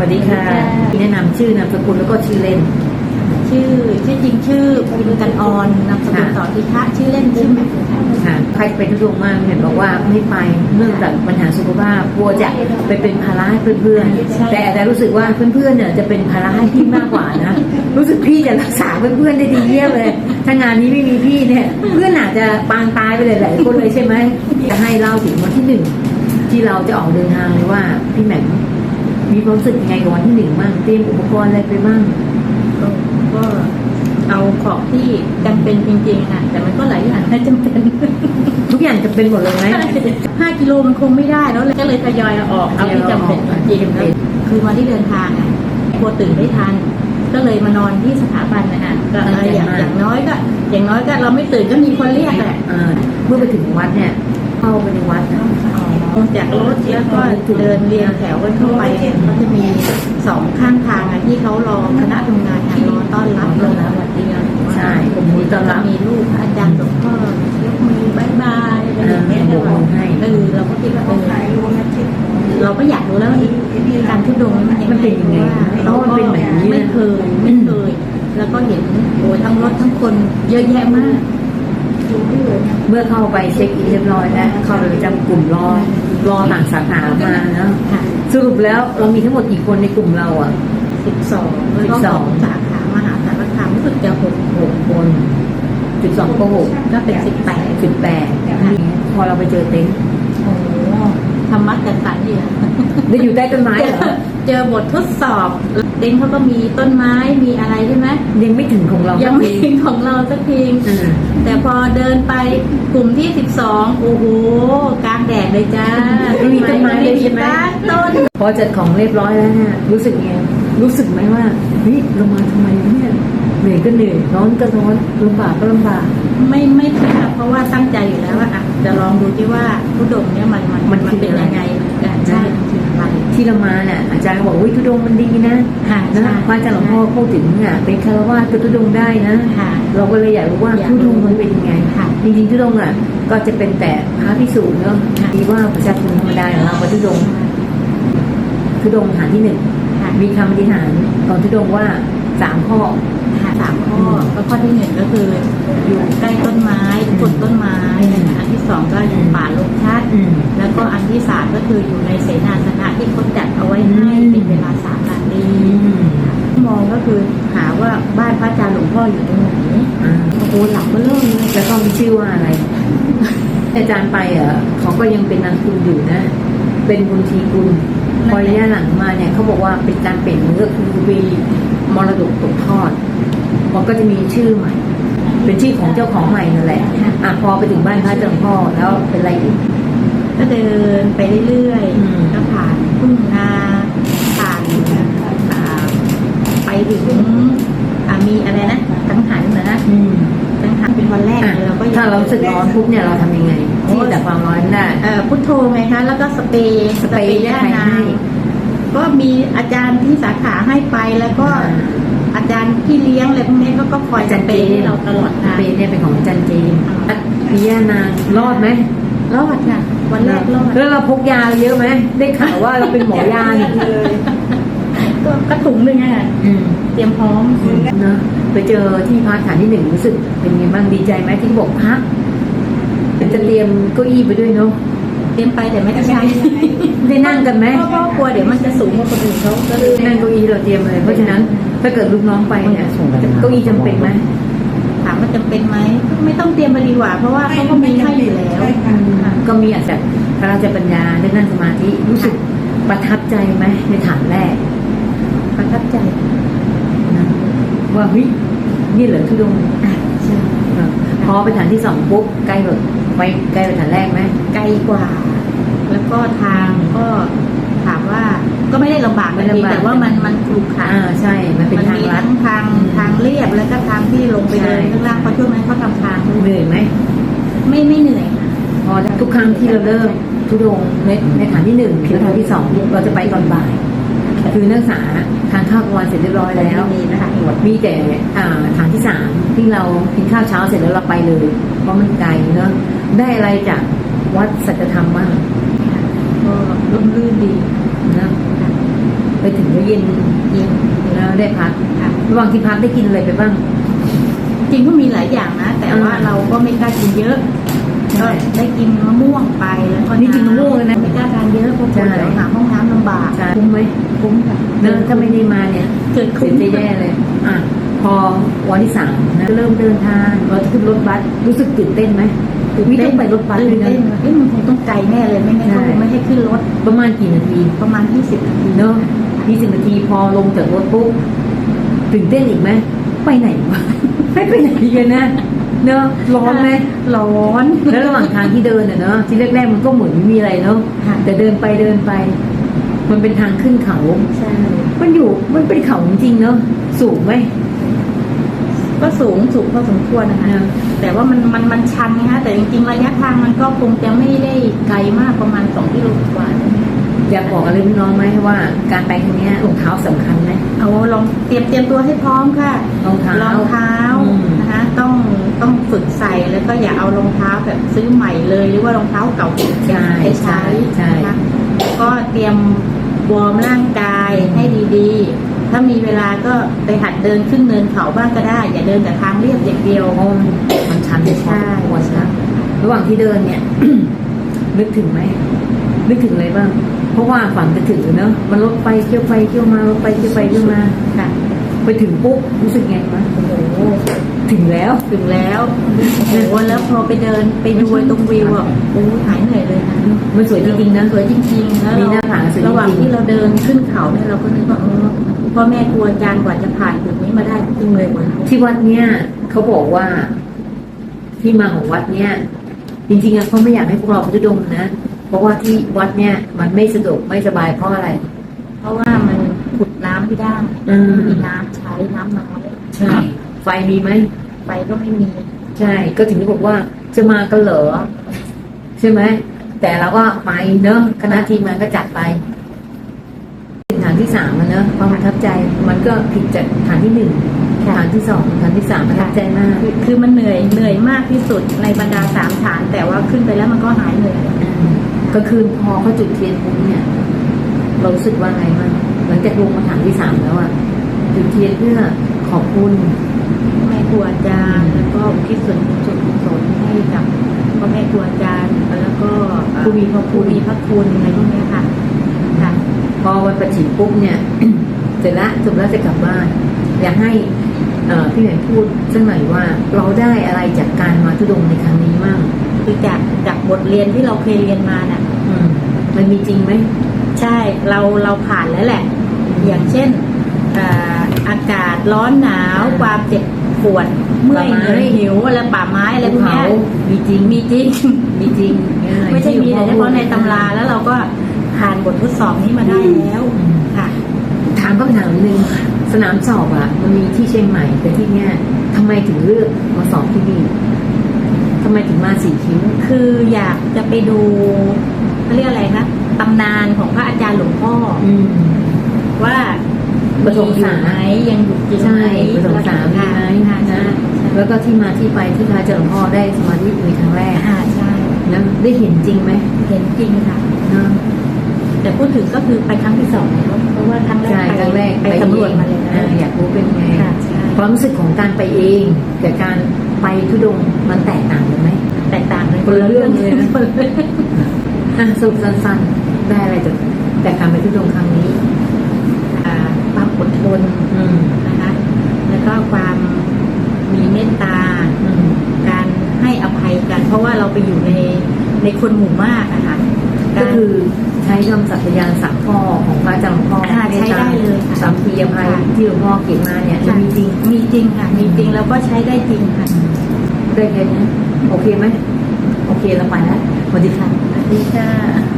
วัสดีค่ะ แนะนำชื่อนามสกุลแล้วก็ชื่อเล่น ชื่อชื่อจริงชื่อพิมกันออนนามสกุลสอนพิทักษ์ชื่อเล่นชื่อแหม่มค่ะค่ะใครไปทุดงค์มากเห็นบอกว่าไม่ไปเนื่องจากปัญหาสุขภาพกลัวจะไปเป็นภาระให้เพื่อนๆแต่แต่รู้สึกว่าเพื่อนๆเนี่ยจะเป็นภาระให้พี่มากกว่านะรู้สึกพี่จะรักษาเพื่อนๆได้ดีเยี่ยมเลย ถ้างานนี้ไม่มีพี่เนี่ย เพื่อนอาจจะปางตายไปเลยหลายคนเลยใช่ไหมจะให้เล่าถึงวันที่หนึ่งที่เราจะออกเดินทางเลยว่าพี่แหม่ม มีความรู้สึกยังไงกับวันที่หนึ่งบ้างเตรียมอุปกรณ์อะไรไปบ้างก็ก็เอาของที่จำเป็นจริงๆค่ะแต่มันก็หลายอย่างนะจำเป็นทุกอย่างจะเป็นหมดเลยไหมห้ากิโลมันคงไม่ได้แล้วเลยก็เลยทยอยเอาออกเอาที่จำเป็นจริงๆนะคือวันที่เดินทางอะกลัวตื่นไม่ทันก็เลยมานอนที่สถาบันนะคะก็เอออย่างอย่างน้อยก็ อย่างน้อยก็เราไม่ตื่นก็มีคนเรียกแหละอ่าเมื่อไปถึงวัดเนี่ยเข้าไปในวัดนะลง จากรถแล้วก็เดินเรียงแถวกันเข้าไปเนี่ยเขาจะมีสองข้างทางอะที่เขารอคณะทำงานอะรอต้อนรับลงสวัสดีใช่ผมมีตอนรับมีลูกอาจารย์หลวงพ่อยกมือบายบายอะไรอย่างเงี้ยเออโบกมือให้เออเราก็คิดว่าเออเราก็อยากรู้แล้วว่าการทุดงมันเป็นยังไงเราเพราะมันเป็นแบบนี้ไม่เคยไม่เคยแล้วก็เห็นโอ้ยทั้งรถทั้งคนเยอะแยะมากเมื่อเข้าไปเช็คอินเรียบร้อยแล้วเข้าไปประจำกลุ่มรอ รอต่างสาขามาเนาะค่ะสรุปแล้วเรามีทั้งหมดกี่คนในกลุ่มเราอะ สิบสองแล้วก็12ของ สาขามหาสารคามรู้สึกจะหกหกคนสิบสองก็หกก็เป็นสิบแปดสิบแปดพอเราไปเจอเต็นท์โอ้โห ธรรมะจัดสรรอยู่นะได้อยู่ใต้ต้นไม้เหรอเจอบททดสอบเต็นท์เขาก็มีต้นไม้มีอะไรใช่ไหมยังไม่ถึงของเรายังไม่ถึงของเราสักทีอืมแต่พอเดินไปกลุ่มที่สิบสองโอ้โหกลางแดดเลยจ้าไม่มีต้นไม้เลยใช่ไหมต้นพอจัดของเรียบร้อยแล้วเนี่ยรู้สึกไงรู้สึกไหมว่าเฮ้ยเรามาทำไมเนี่ยเห นื่อยก็เหนื่อยร้อนก็ร้อนลำบากก็ลำบาก ไม่ไม่ค่ะเพราะว่าตั้งใจอยู่แล้วว่าอะจะลองดูที่ว่าผู้ดมเนี่ยมันมันมันคือเป็นยังไงกันใช่มันคืออะไร ที่เรามาเนี่ยอาจารย์ก็บอกวิทุดงค์มันดีนะค่ะนะใช่พระอาจารย์หลวงพ่อพูดถึงอะเป็นคารวะก็ทุดงค์ได้นะ ค่ะ เราก็เลยอยากรู้ว่าอยากทุรู้ ดงค์มันเป็นยังไง ค่ะ จริงๆทุดงค์อะก็จะเป็นแต่พระพิสูจน์เนาะค่ะ ดีว่าประชาชนธรรมดาของเราไปทุดงค์ทุดงค์ฐานที่หนึ่งค่ะมีคำอธิษฐานตอนทุดงค์ว่าสามข้อ ค่ะสามข้อก็ข้อที่หนึ่งก็คือ อยู่ใกล้ต้นไม้ปลูกต้นไม้นะคะอันที่สองก็อยู่ป่าลกชัดอืมแล้วก็อันที่สามก็คืออยู่ในเสนาสนะที่เขาจัดเอาไว้ให้อืมเป็นเวลาสามนาทีอืมมองก็คือหาว่าบ้านพระอาจารย์หลวงพ่ออยู่ตรงไหนอ่าโอ้โหหลังก็เริ่มเลยแล้วก็มีชื่อว่าอะไร อาจารย์ไปอะเขาก็ยังเป็นนามสกุลอยู่นะ เป็นบุญทีกุล พอระยะหลังมาเนี่ยเขาบอกว่าเป็นการเปลี่ยนมือก็คือวีมรดกตกทอดมันก็จะมีชื่อใหม่ เป็นชื่อของเจ้าของใหม่นั่นแหละอะพอไปถึงบ้านพระเจ้าหลวงพ่อแล้วเป็นอะไรอีกก็เดินไปเรื่อยอืมๆก็ผ่านทุ่งนาผ่านอ่าไปถึงอ่ามีอะไรนะกังหันนะอืม กังหันเป็นวันแรกอะเลยเราก็ยังถ้าเรารู้สึกร้อนปุ๊บเนี่ยเราทำยังไง ที่ดับความร้อนได้ เอ่อพุทโธไงคะ แล้วก็สเปรย์สเปรย์เนี่ยใครให้ก็มีอาจารย์ที่สาขาให้ไปแล้วก็อ่า อาจารย์ที่เลี้ยงอะไรพวกนี้ก็ก็คอยสเปรย์ให้เราตลอดทาง เป็นเนี่ยเป็นของอาจารย์เจมส์อ่า มีย่านางรอดไหมรอดค่ะวันแรกรอดแล้วเราพกยาเยอะไหมได้ข่าวว่าเราเป็นหมอยานี่ก็ก็ถุงหนึ่งอะ อืมเตรียมพร้อม เนอะ ไปเจอที่พักฐานที่หนึ่งรู้สึกเป็นไงบ้างดีใจไหมที่บอกพักจะเตรียมเก้าอี้ไปด้วยเนาะเตรียมไปแต่ไม่ได้ใช้ได้นั่งกันไหมเพราะว่ากลัวเดี๋ยวมันจะสูงกว่าคนอื่นเขาก็เลยนั่งเก้าอี้เราเตรียมเลยเพราะฉะนั้นถ้าเกิดลูกน้องไปเนี่ยเก้าอี้จำเป็นไหมถามว่าจำเป็นไหมไม่ต้องเตรียมไปดีกว่า เพราะว่าเขาก็มีให้อยู่แล้วค่ะก็มีอาจจะพระราชปัญญาได้นั่งสมาธิรู้สึกประทับใจไหมในฐานแรก ประทับใจนะ ว่าเฮ้ยนี่เหรอทุดงค์อะใช่พอไปฐานที่สองปุ๊บใกล้แบบไปใกล้ไปฐานแรกไหมไกลกว่า แล้วก็ทางก็ถามว่าก็ไม่ได้ลำบากไม่ไม่ลำบากแต่ว่ามันมันขรุขระอ่าใช่ มันเป็นมันทางมีลัดทั้งทางทางเรียบแล้วก็ทางที่ลงไปเดินใช่ข้างล่างเพราะช่วงนั้นเขาทำทางเหนื่อยไหมไม่ไม่เหนื่อยค่ะพอทุกครั้งที่เราเริ่มทุดงค์ในในฐานที่หนึ่งหรือฐานที่สองเราจะไปตอนบ่าย คือนักศึกษาทานข้าวกลางวันเสร็จเรียบร้อยแล้วมีนะคะมีแต่อ่าฐานที่สามที่เรากินข้าวเช้าเสร็จแล้วเราไปเลย เพราะมันไกลเนอะได้อะไรจากวัดสัจธรรมบ้างก็ร่มรื่นดีนะไปถึงก็เย็นเย็นแล้วได้พักค่ะระหว่างที่พักได้กินอะไรไปบ้าง จริงก็มีหลายอย่างนะ แต่ว่าอ่าเราก็ไม่กล้ากินเยอะใช่ก็ได้กินมะม่วงไปแล้วก็นี่กินมะม่วงเลยนะ ไม่กล้าทานเยอะเพราะกลัวใช่เดี๋ยวหาห้องน้ำลำบากใช่คุ้มไหมคุ้มค่ะเนอะถ้าไม่ได้มาเนี่ยเกิดเสีคุ้ยมใจแย่เลยอะพอวันที่สามนะเริ่มเดินทางเราจะขึ้นรถบัสรู้สึกตื่นเต้นไหมวิต้องไปรถบัสตื่เลนยนะเต้นเอ๊ะมันคงต้องไกลแน่เลยไม่งั้นใช่เขาคงไม่ให้ขึ้นรถประมาณกี่นาทีประมาณ20นาทีเนอะยี่สิบนาทีพอลงจากรถปุ๊บตื่นเต้นอีกไหมไปไหนวะให้ไปไหนกันนะ เนอะร้อนไหมร้อน แล้วระหว่างทางที่เดินอะเนาะที่แรกๆมันก็เหมือนไม่มีอะไรเนาะค่ะ แต่เดินไปเดินไป มันเป็นทางขึ้นเขา ใช่ มันอยู่มันเป็นเขาจริงๆเนาะสูงไหม ก็สูงสูงพอสมควรนะคะเนอะแต่ว่ามันมันมันชันนะคะแต่จริงๆระยะทางมันก็คงจะไม่ได้ไกลมากประมาณ2กิโลกว่าอยากบอกอะไรลูกน้องไหมว่าการไปครั้งเนี้ยรองเท้าสำคัญไหม เอาลองเตรียมเตรียมตัวให้พร้อมค่ะรองเท้ารองเท้าอืม นะคะต้อง ต้องฝึกใส่แล้วก็อย่าเอารองเท้าแบบซื้อใหม่เลย หรือว่ารองเท้าเก่าใช่ไปใช้ใช่นะคะก็เตรียมวอร์มร่างกายให้ดีๆ ถ้ามีเวลาก็ไปหัดเดินขึ้นเนินเขาบ้างก็ได้ อย่าเดินแต่ทางเรียบอย่างเดียวเพราะมันมันชันพอสมควรนะระหว่างที่เดินเนี่ยนึกถึงไหมนึกถึงอะไรบ้าง เพราะว่าฝันจะถึงเนอะมันรถไปเที่ยวไปเที่ยวมารถไปเที่ยวไปเที่ยวมาค่ะ ไปถึงปุ๊บรู้สึกไงวะโอ้โหถึงแล้ว ถึงแล้วโอ้โหแล้วพอไปเดินไปดูไอ้ตรงวิวอะโอ้หายเหนื่อยเลยนะมันสวยจริงๆนะสวยจริงๆแล้วมีเราหน้าผาสวยจริงๆระหว่างที่เราเดินขึ้นเขาเนี่ยเราก็นึกว่าเออพ่อแม่ครูอาจารย์กว่าจะผ่านจุดนี้มาได้จริงเลยเหมือนที่วัดเนี่ยเขาบอกว่า ที่มาของวัดเนี่ย จริงๆอะเขาไม่อยากให้พวกเราไปทุดงค์นะเพราะว่าที่วัดเนี่ย มันไม่สะดวกไม่สบายเพราะอะไร เพราะว่ามันขุดน้ำ ไม่ได้อืมมีน้ำใช้น้ำน้อยใช่ ไฟมีไหมไฟก็ไม่มี ใช่ ก็ถึงได้บอกว่าจะมากันเหรอใช่ไหมแต่เราก็ไปเนอะคณะทีมงานก็จัดไปฐานที่สามอะเนอะความประทับใจ มันก็ผิดจากฐานที่หนึ่งฐานที่สองฐานที่สามประทับใจมากคือคือมันเหนื่อยเหนื่อยมากที่สุดในบรรดาสามฐาน แต่ว่าขึ้นไปแล้วมันก็หายเหนื่อยก็คือพอเขาจุดเทียนปุ๊บเนี่ย เรารู้สึกว่าไงบ้าง หลังจากลงมาฐานที่สามแล้วอะจุดเทียนเพื่อขอบคุณแม่ครูอาจารย์แล้วก็อุทิศส่วนบุญส่วนกุศลให้กับพ่อแม่ครูอาจารย์ แล้วก็เอ่อผู้มีพระคุณผู้มีพระคุณอะไรพวกเนี้ยค่ะค่ะพอวันประชิมปุ๊บเนี่ย เสร็จละจบแล้วจะกลับบ้าน อยากให้เอ่อพี่แหวนพูดสักหน่อยว่าเราได้อะไรจากการมาทุดงค์ในครั้งนี้มั่งคือจากจากบทเรียนที่เราเคยเรียนมาน่ะอืมมันมีจริงไหม ใช่เราเราผ่านแล้วแหละ อย่างเช่นเอ่ออากาศร้อนหนาวความเจ็บปวดเมื่อยเหนื่อยหิวอะไรป่าไม้อะไรพวกเนี้ยมีจริงมีจริงมีจริง ไม่ใช่มีแต่เฉพาะในตำราแล้วเราก็ผ่านบททดสอบนี้มาได้แล้วค่ะ ถามคำถามหนึ่งสนามสอบอะมันมีที่เชียงใหม่แต่ที่เนี้ยทำไมถึงเลือกมาสอบที่นี่ทำไมถึงมาสีคิ้วคืออยากจะไปดูเขาเรียกอะไรนะตำนานของพระอาจารย์หลวงพ่ออืม ว่าประสงค์มีอยู่สามไหมยังอยู่จริงใช่ไหมประสงค์สามมีไหมค่ะนะใช่แล้วก็ที่มาที่ไปที่พระเจ้าหลวงพ่อได้สมาธิในครั้งแรกค่ะใช่นะได้เห็นจริงไหมเห็นจริงค่ะนะแต่พูดถึงก็คือไปครั้งที่สองแล้วเพราะว่าครั้งแรกใช่ไปครั้งแรกไปสำรวจมาแล้วอ่อยากรู้เป็นไงค่ะใช่ความรู้สึกของการไปเองกับการไปทุดงค์มันแตกต่างกันไหมแตกต่างเลยคนละเรื่องเลยนะคนละเรื่องอะสรุปสั้นๆได้อะไรจากแต่การไปทุดงค์ครั้งนี้อ่าความ อดทนอืมนะคะแล้วก็ความมีเมตตาอืมการให้อภัยกัน เพราะว่าเราไปอยู่ในในคนหมู่มากนะคะก็คือใช้คำสัตยานสักข้อของพระอาจารย์หลวงพ่อค่ะใช้ได้เลยค่ะสามปีอภัยที่หลวงพ่อเขียนมาเนี่ยมันมีจริงมีจริงค่ะมีจริงแล้วก็ใช้ได้จริงค่ะได้แค่นี้โอเคไหมโอเคเราไปแล้วสวัสดีค่ะสวัสดีค่ะ